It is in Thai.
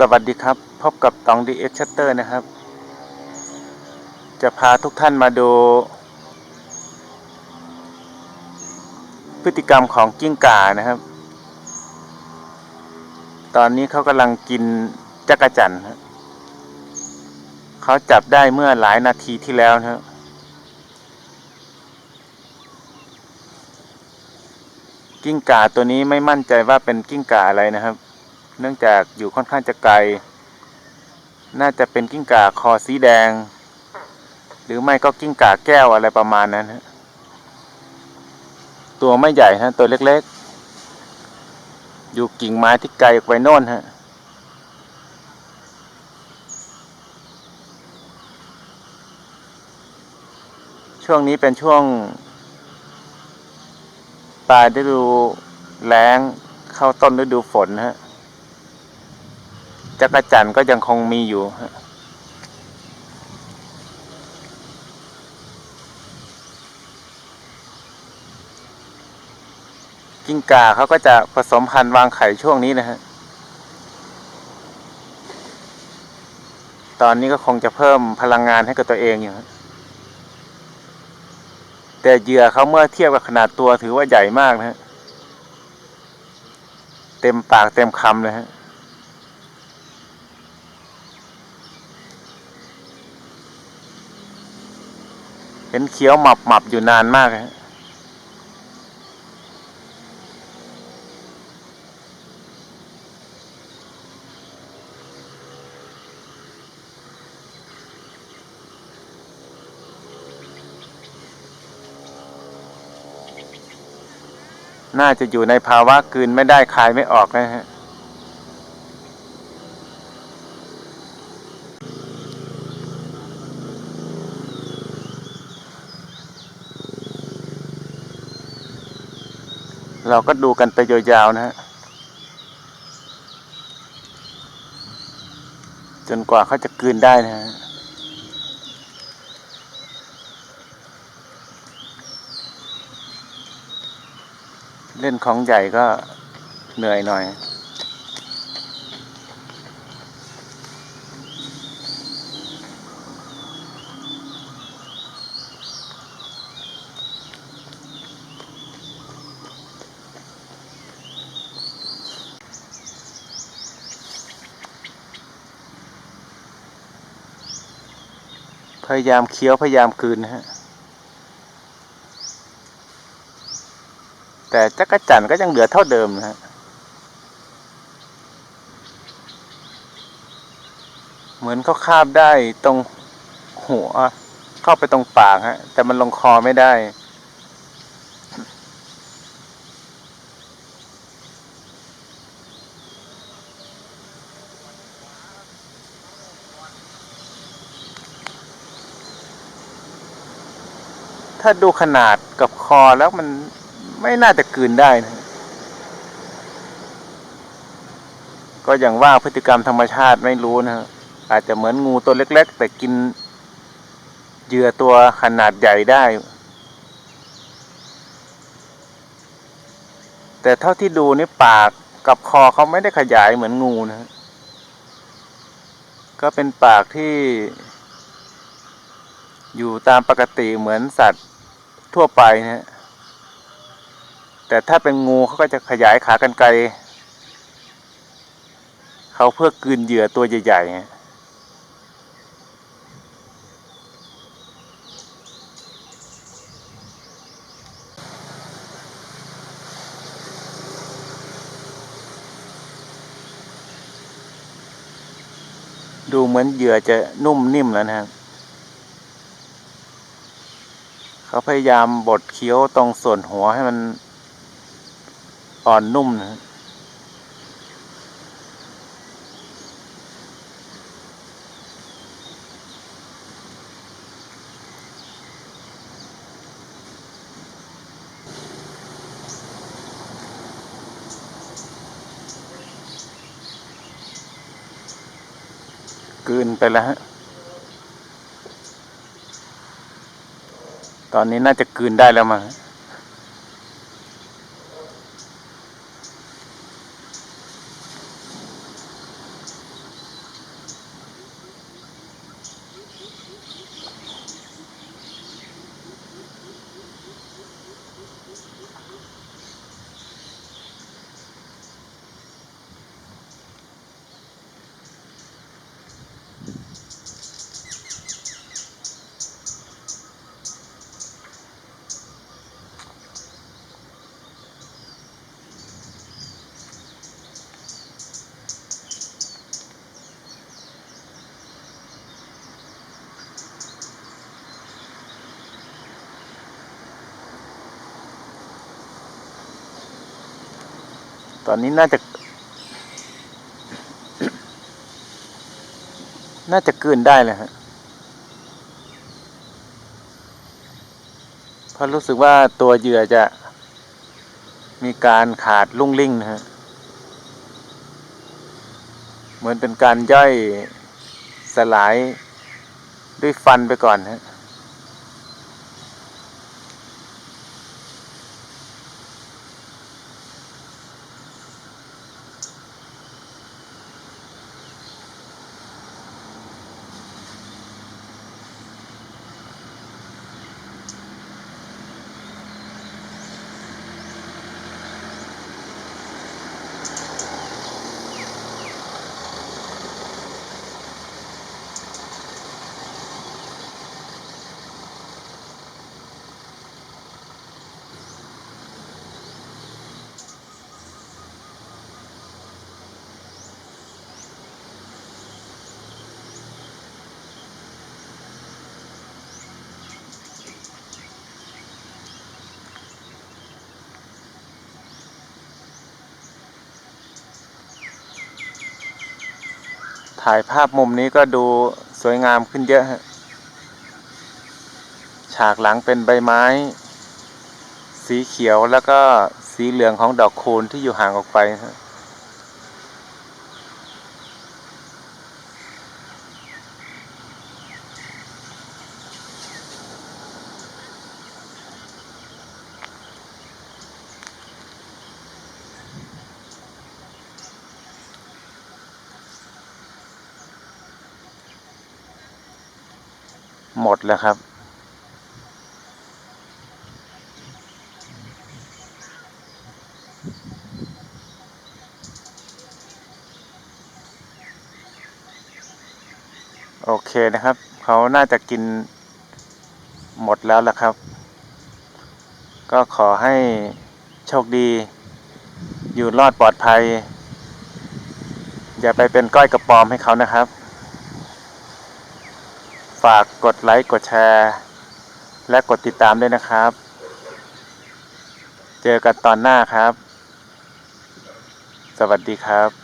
สวัสดีครับ พบกับตองดีเอ็กชัตเตอร์นะครับ จะพาทุกท่านมาดู พฤติกรรมของกิ้งก่านะครับ ตอนนี้เขากำลังกินจักระจันครับเขาจับได้เมื่อหลายนาทีที่แล้วนะครับกิ้งก่าตัวนี้ไม่มั่นใจว่าเป็นกิ้งก่าอะไรนะครับ เนื่องจากอยู่ค่อนข้างจะไกล น่าจะเป็นกิ้งก่าคอสีแดง หรือไม่ก็กิ้งก่าแก้วอะไรประมาณนั้นฮะตัวไม่ใหญ่ฮะตัวเล็กๆ อยู่กิ่งไม้ที่ไกลออกไปโน่นฮะช่วงนี้เป็นช่วงปลายฤดูแล้งเข้าต้นฤดูฝนฮะ จักรจันทร์ก็ยังคงมีอยู่ กิ้งก่าเขาก็จะผสมพันธุ์วางไข่ช่วงนี้นะฮะ ตอนนี้ก็คงจะเพิ่มพลังงานให้กับตัวเองอยู่ แต่เหยื่อเขาเมื่อเทียบกับขนาดตัวถือว่าใหญ่มากนะฮะ เต็มปากเต็มคำเลยฮะ ห็นเคี้ยวหมับหมับอยู่นานมากฮะน่าจะอยู่ในภาวะกลืนไม่ได้คายไม่ออกนะฮะ เราก็ดูกันไปยาวๆนะฮะจนกว่าเขาจะกลืนได้นะฮะเล่นของใหญ่ก็เหนื่อยหน่อย พยายามเคี้ยวพยายามคืนนะฮะ แต่จักรจันก็ยังเหลือเท่าเดิมนะฮะ เหมือนเขาคาบได้ตรงหัวเข้าไปตรงปากฮะ แต่มันลงคอไม่ได้ ถ้าดูขนาดกับคอแล้วมันไม่น่าจะกืนได้นะ ก็อย่างว่าพฤติกรรมธรรมชาติไม่รู้นะฮะอาจจะเหมือนงูตัวเล็ก ๆ แต่กินเหยื่อตัวขนาดใหญ่ได้ แต่เท่าที่ดูนี่ปากกับคอเขาไม่ได้ขยายเหมือนงูนะ ก็เป็นปากที่อยู่ตามปกติเหมือนสัตว์ ทั่วไปนะฮะแต่ถ้าเป็นงูเขาก็จะขยายขากรรไกรเขาเพื่อกลืนเหยื่อตัวใหญ่ๆฮะดูเหมือนเหยื่อจะนุ่มนิ่มแล้วนะครับ เขาพยายามบดเคี้ยวตรงส่วนหัวให้มันอ่อนนุ่มนะกืนไปแล้วฮะ ตอนนี้น่าจะกลืนได้แล้วมั้ง ตอนนี้น่าจะ น่าจะกลืนได้เลยฮะเพราะรู้สึกว่าตัวเหยื่อจะมีการขาดลุ่งลิ่งนะฮะ เหมือนเป็นการย่อยสลายด้วยฟันไปก่อนฮะ ถ่ายภาพมุมนี้ก็ดูสวยงามขึ้นเยอะฮะฉากหลังเป็นใบไม้ สีเขียวแล้วก็สีเหลืองของดอกคูณที่อยู่ห่างออกไปฮะ หมดแล้วครับโอเคนะครับเขาน่าจะกินหมดแล้วล่ะครับ ก็ขอให้โชคดี อยู่รอดปลอดภัย อย่าไปเป็นก้อยกระปอมให้เขานะครับ ฝากกดไลค์ กดแชร์ และกดติดตามด้วยนะครับ เจอกันตอนหน้าครับ สวัสดีครับ